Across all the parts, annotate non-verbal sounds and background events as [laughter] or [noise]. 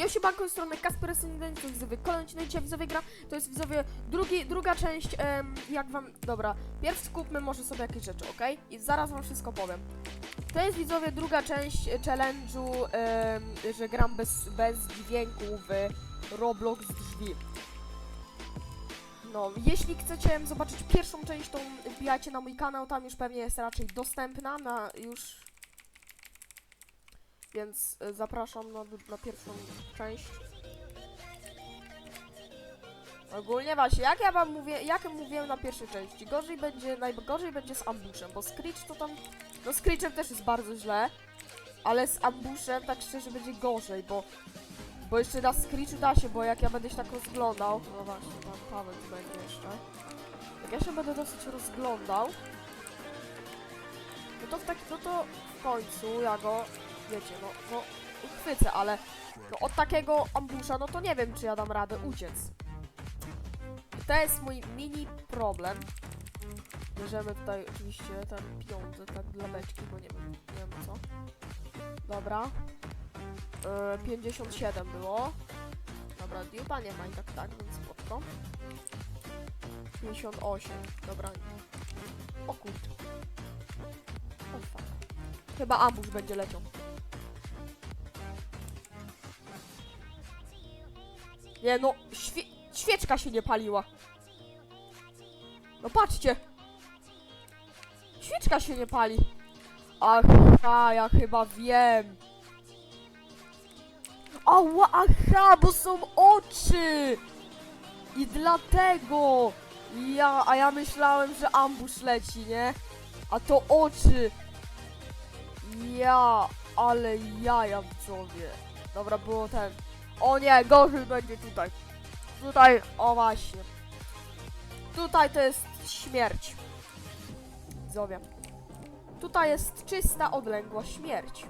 Jeśli banką strony Kasper Syndent, to widzowie kolejny odcinek dzisiaj widzowie gra, to jest widzowie drugi, druga część, em, jak wam, dobra, pierw skupmy może sobie jakieś rzeczy, ok? I zaraz wam wszystko powiem. To jest widzowie druga część e, challenge'u, em, że gram bez, bez dźwięku w Roblox drzwi. No, jeśli chcecie zobaczyć pierwszą część, to wbijajcie na mój kanał, tam już pewnie jest raczej dostępna na już więc y, zapraszam na, na pierwszą część. Ogólnie właśnie, jak ja wam mówię, jak mówiłem na pierwszej części, gorzej będzie, najgorzej będzie z ambushem, bo Screech to tam, no Screechem też jest bardzo źle, ale z ambushem tak szczerze będzie gorzej, bo, bo jeszcze na Screechu da się, bo jak ja będę się tak rozglądał, no właśnie, tam Paweł tu będzie jeszcze, jak ja się będę dosyć rozglądał, no to w taki, no to w końcu ja go wiecie, no, no chwycę, ale no, od takiego ambusza, no to nie wiem, czy ja dam radę uciec. To jest mój mini problem. Bierzemy tutaj oczywiście ten pieniądze tak dla beczki, bo nie wiem, nie wiem co. Dobra. Yy, 57 było. Dobra, diupa nie ma i tak tak, więc spoko. 58, dobra. O kurczę. O. Chyba ambush będzie leciał. Nie no, świe świeczka się nie paliła. No patrzcie. Świeczka się nie pali. Ach, a, ja chyba wiem. Ała, aha, bo są oczy. I dlatego. Ja, a ja myślałem, że ambush leci, nie? A to oczy. Ja, ale jaja widzowie. Dobra, było ten. O nie, gorzej będzie tutaj. Tutaj, o właśnie. Tutaj to jest śmierć. Widzowie. Tutaj jest czysta, odległa śmierć.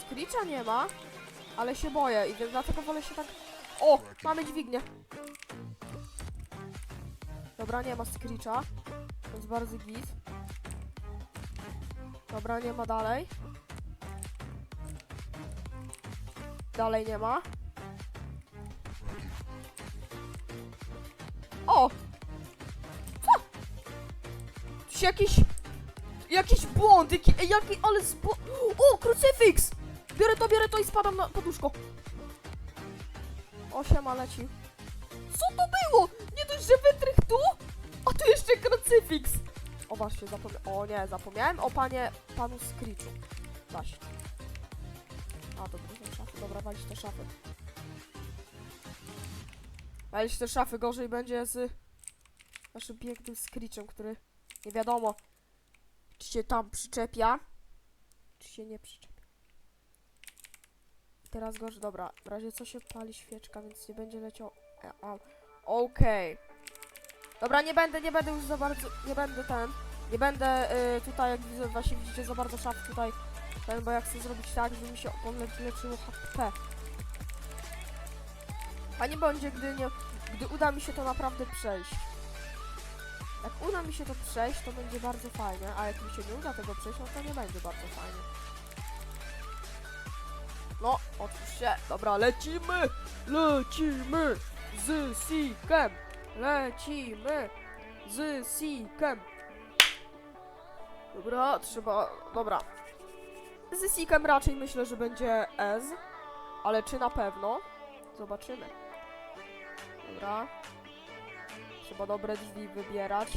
Screecha nie ma, ale się boję i dlatego wolę się tak... O, mamy dźwignię. Dobra, nie ma Screecha. To jest bardzo git. Dobra, nie ma dalej. Dalej nie ma. O! Co? Się jakiś... Jakiś błąd, jaki, jaki, ale zbo... O, krucyfiks! Biorę to, biorę to i spadam na poduszko. Osiem, leci. Co to było? Nie dość, że wytrych tu, a tu jeszcze krucyfiks. O właśnie, zapomniałem. O nie, zapomniałem o panie, panu Screechu. Właśnie. A, to są szafy. Dobra, walić te szafy. Walić te szafy, gorzej będzie z naszym pięknym Screechem, który nie wiadomo, czy się tam przyczepia, czy się nie przyczepia. Teraz gorzej, dobra, w razie co się pali świeczka, więc nie będzie leciał... e, Okej. Dobra, nie będę, nie będę już za bardzo, nie będę ten, nie będę y, tutaj, jak widzę, właśnie widzicie, za bardzo szaf tutaj, ten, bo ja chcę zrobić tak, żeby mi się leczyło HP. A nie będzie, gdy nie, gdy uda mi się to naprawdę przejść. Jak uda mi się to przejść, to będzie bardzo fajnie, a jak mi się nie uda tego przejść, no to nie będzie bardzo fajnie. No, otwórz się. Dobra, lecimy! Lecimy! Z Sikiem! Lecimy! Z Sikiem! Dobra, trzeba... Dobra. Z Sikiem raczej myślę, że będzie S. Ale czy na pewno? Zobaczymy. Dobra. Trzeba dobre drzwi wybierać.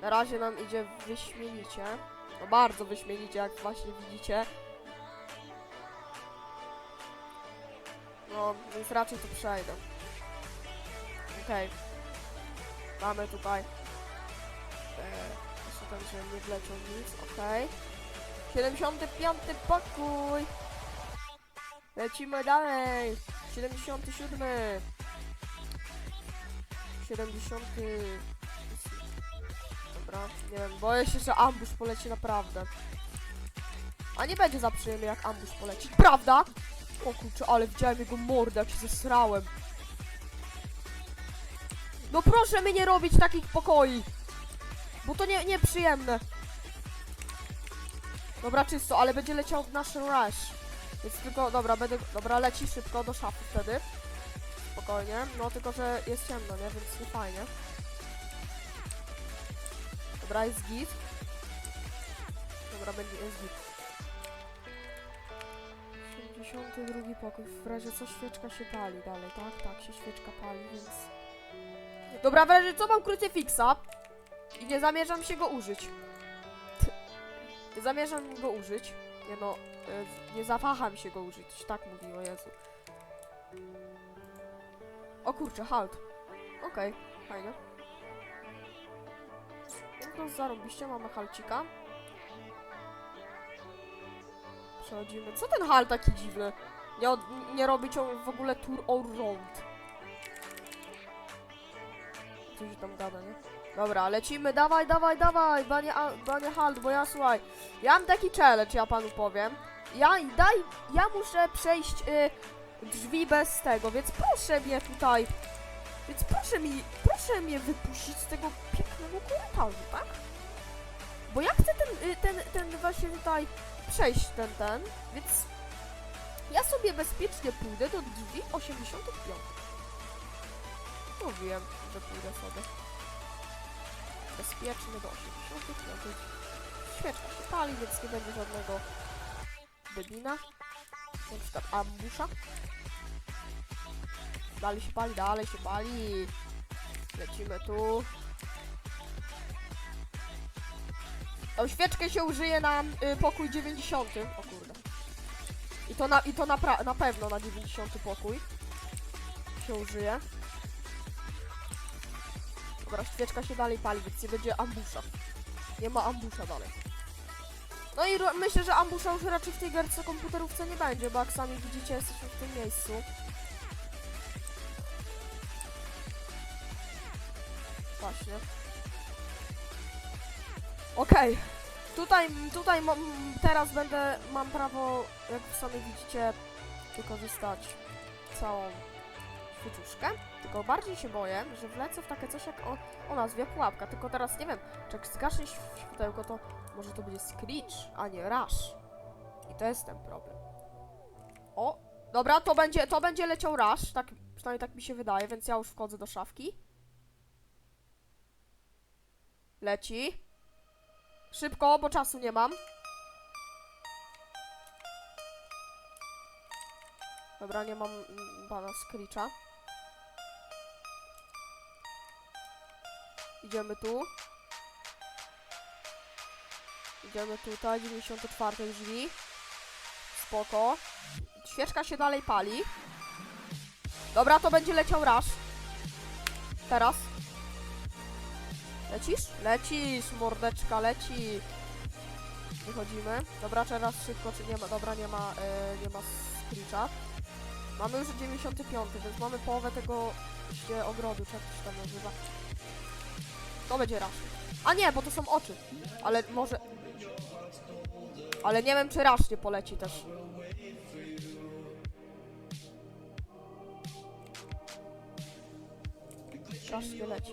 Na razie nam idzie wyśmienicie. No bardzo wyśmienicie, jak właśnie widzicie. No, więc raczej to przejdę. Okej. Mamy tutaj. Eee, szukam, że nie wleciał nic. Okej. 75 pokój. Lecimy dalej. 77. 70. Dobra, nie wiem, boję się, że ambush poleci naprawdę. A nie będzie za przyjemnie jak ambush poleci. Prawda? O kurczę, ale widziałem jego mordę, jak się zesrałem. No proszę mi nie robić takich pokoi. Bo to nie, nieprzyjemne. Dobra, czysto, ale będzie leciał nasz rush. Więc tylko, dobra, będę, dobra, leci szybko do szafy wtedy. Spokojnie, no tylko, że jest ciemno, nie? Więc nie fajnie. Dobra, jest git. Dobra, będzie, jest git. 82 pokój, w razie co świeczka się pali dalej, tak? Tak, się świeczka pali, więc... Dobra, w razie co mam krucyfiksa i nie zamierzam się go użyć. [laughs] Nie zamierzam go użyć. Nie no, y, nie zawaham się go użyć, tak mówi, o Jezu. O kurczę, halt. Okej, fajnie. No to zarobiście, mamy halcika. Przechodzimy. Co ten hal taki dziwny? Nie, nie robi ciąg w ogóle tour all round. Coś tam gada, nie? Dobra, lecimy, dawaj, dawaj, dawaj, banie, banie halt, bo ja słuchaj, ja mam taki challenge, ja panu powiem. Ja, daj, ja muszę przejść y, drzwi bez tego, więc proszę mnie tutaj, więc proszę mi, proszę mnie wypuścić z tego pięknego korytarzu, tak? Bo ja chcę ten, y, ten, ten właśnie tutaj przejść ten, ten, więc ja sobie bezpiecznie pójdę do drzwi 85. Mówiłem, że pójdę sobie. Bezpiecznie do 85. Świeczka się pali, więc nie będzie żadnego debina. Na przykład ambusza. Dalej się pali, dalej się pali. Lecimy tu. Tą świeczkę się użyje na y, pokój 90. O kurde. I to na, i to na, na pewno na 90 pokój się użyje. Dobra, świeczka się dalej pali, więc nie będzie ambusza. Nie ma ambusza dalej. No i myślę, że ambusza już raczej w tej gierce komputerówce nie będzie, bo jak sami widzicie, jesteśmy w tym miejscu. Właśnie. Okej. Tutaj, tutaj mam, teraz będę, mam prawo, jak sami widzicie, wykorzystać całą świeczuszkę. Tylko bardziej się boję, że wlecę w takie coś jak o, o nazwie pułapka. Tylko teraz nie wiem, czy jak św- światełko, to może to będzie screech, a nie rush. I to jest ten problem. O, dobra, to będzie, to będzie leciał rush, tak, przynajmniej tak mi się wydaje, więc ja już wchodzę do szafki. Leci. Szybko, bo czasu nie mam. Dobra, nie mam mm, pana Screecha. Idziemy tu. Idziemy tutaj, 94 drzwi. Spoko. Świeczka się dalej pali. Dobra, to będzie leciał rush. Teraz. Lecisz? Lecisz, mordeczka, leci. Wychodzimy. Dobra, teraz szybko, czy nie ma, dobra, nie ma, e, nie ma screecha. Mamy już 95, więc mamy połowę tego się ogrodu, czy jak to się tam nazywa. To będzie rush. A nie, bo to są oczy. Ale może... Ale nie wiem, czy rush nie poleci też. Rush nie leci.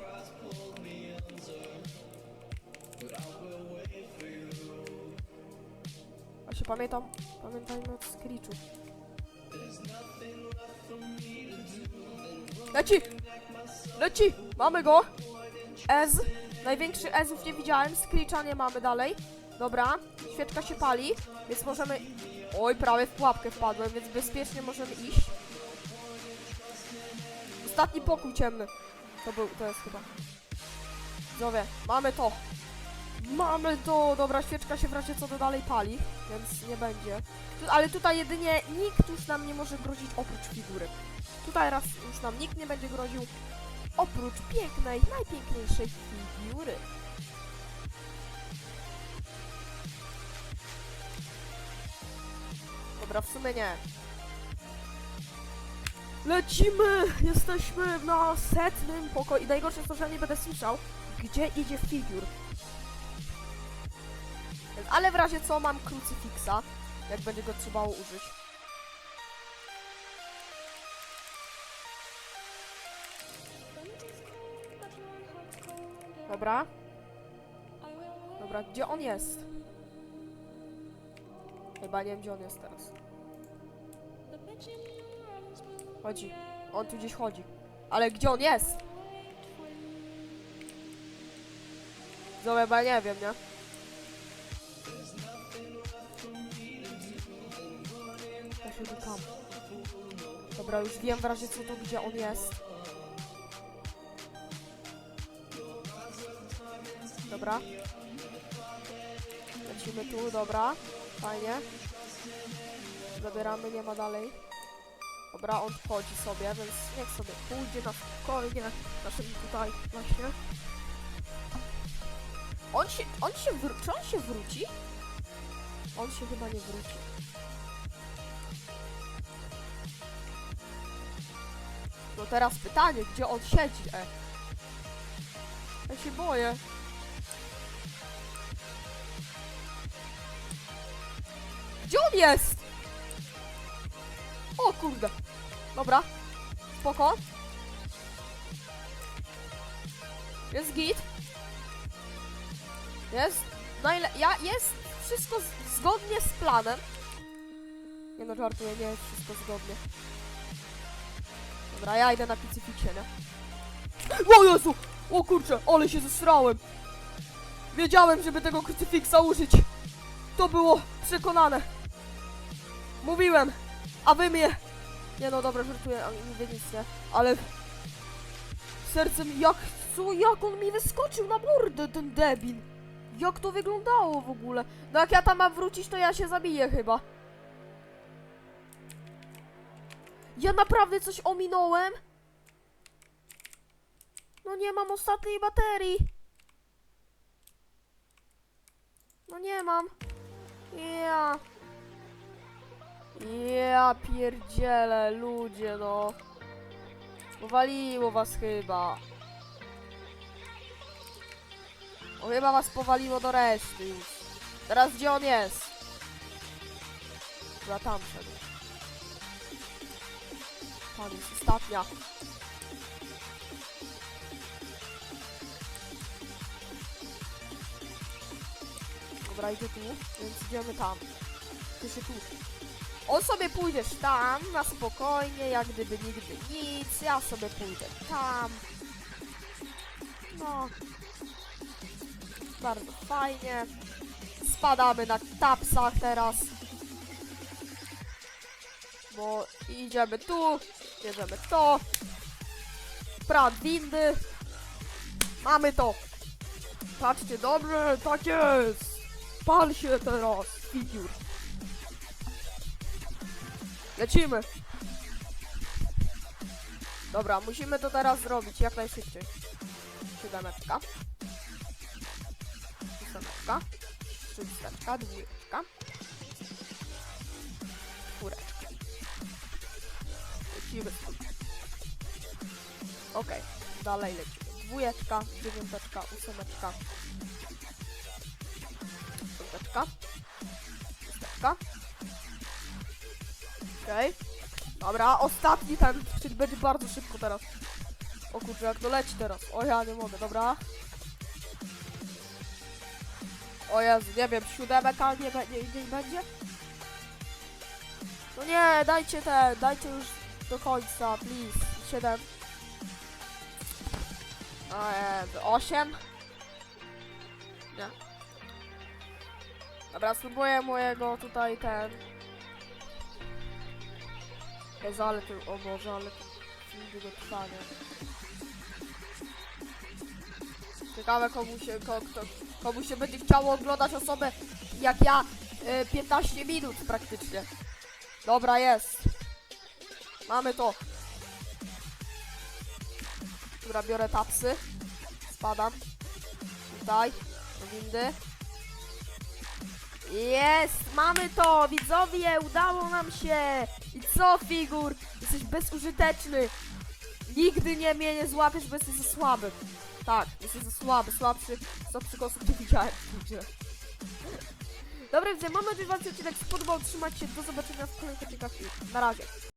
Właśnie pamiętam, pamiętajmy od Screechu. Leci! Leci! Mamy go! Ez. Największy Ezów nie widziałem, Screecha nie mamy dalej. Dobra, świeczka się pali, więc możemy... Oj, prawie w pułapkę wpadłem, więc bezpiecznie możemy iść. Ostatni pokój ciemny. To był, to jest chyba. Widzowie, mamy to. Mamy to! Dobra, świeczka się w razie co to dalej pali, więc nie będzie. Tu, ale tutaj jedynie nikt już nam nie może grozić oprócz figury. Tutaj raz już nam nikt nie będzie groził oprócz pięknej, najpiękniejszej figury. Dobra, w sumie nie. Lecimy! Jesteśmy na setnym pokoju. I najgorsze jest to, że ja nie będę słyszał, gdzie idzie figur. Ale w razie co mam krucyfiksa, jak będzie go trzeba użyć. Dobra. Dobra, gdzie on jest? Chyba nie wiem, gdzie on jest teraz. Chodzi. On tu gdzieś chodzi. Ale gdzie on jest? Zobacz, nie wiem, nie? Dobra, już wiem w razie co to, gdzie on jest. Dobra. Lecimy tu, dobra. Fajnie. Zabieramy, nie ma dalej. Dobra, on wchodzi sobie, więc niech sobie pójdzie na spokojnie. Naszym tutaj właśnie. On się, on się wró- czy on się wróci? On się chyba nie wróci. No teraz pytanie, gdzie on siedzi, e? Ja się boję. Gdzie on jest? O kurde. Dobra. Spoko. Jest git. Jest. Najle... Ja... Jest wszystko zgodnie z planem. Nie no, żartuję, nie jest wszystko zgodnie. Dobra, ja idę na picyfiksie, nie? O Jezu! O kurczę, ale się zesrałem! Wiedziałem, żeby tego krucyfiksa użyć. To było przekonane. Mówiłem, a wy mnie... Nie no, dobra, żartuję, a nie nic, nie? Ale... Sercem, jak... Co? Jak on mi wyskoczył na mordę, ten debil? Jak to wyglądało w ogóle? No jak ja tam mam wrócić, to ja się zabiję chyba. Ja naprawdę coś ominąłem? No nie mam ostatniej baterii. No nie mam. Ja. Ja pierdzielę, ludzie no. Powaliło was chyba. O, chyba was powaliło do reszty już. Teraz gdzie on jest? Chyba tam szedł. Tam jest ostatnia. Dobra, idzie tu, więc idziemy tam. Ty się tu. On sobie pójdziesz tam, na spokojnie, jak gdyby nigdy nic. Ja sobie pójdę tam. No. Bardzo fajnie. Spadamy na tapsach teraz. Bo idziemy tu, bierzemy to. Prat windy. Mamy to. Patrzcie dobrze, tak jest. Pal się teraz, figure. Lecimy. Dobra, musimy to teraz zrobić jak najszybciej. Siódemeczka. Ósemeczka. Szósteczka, dwójeczka. Czwóreczka. Lecimy. Okej, dalej lecimy. Dwójeczka, dziewiąteczka, ósemeczka. Piąteczka. Szósteczka. Okej. Dobra, ostatni ten, czyli będzie bardzo szybko teraz. O kurczę, jak to leci teraz. O ja nie mogę, dobra. O Jezu, nie wiem, siódemek, ale nie, nie, nie będzie? No nie, dajcie te, dajcie już do końca, please. Siedem. O Jezu, osiem. Nie. Dobra, spróbuję mojego tutaj ten... Jezu, ale to, o Boże, ale to długo trwanie. Ciekawe komu się, ko, kto, komu się będzie chciało oglądać osobę jak ja y, 15 minut praktycznie. Dobra, jest. Mamy to. Dobra, biorę tapsy. Spadam. Tutaj. Do windy. Jest! Mamy to! Widzowie, udało nam się! Co, figur? Jesteś bezużyteczny! Nigdy nie mnie nie złapiesz, bo jesteś za słaby. Tak, jesteś za słaby, słabszy, słabszych osób nie widziałem. Ludzie. Dobra, widzę, mam nadzieję, że wam się odcinek spodobał. Trzymajcie się, do zobaczenia w kolejnych odcinkach i na razie.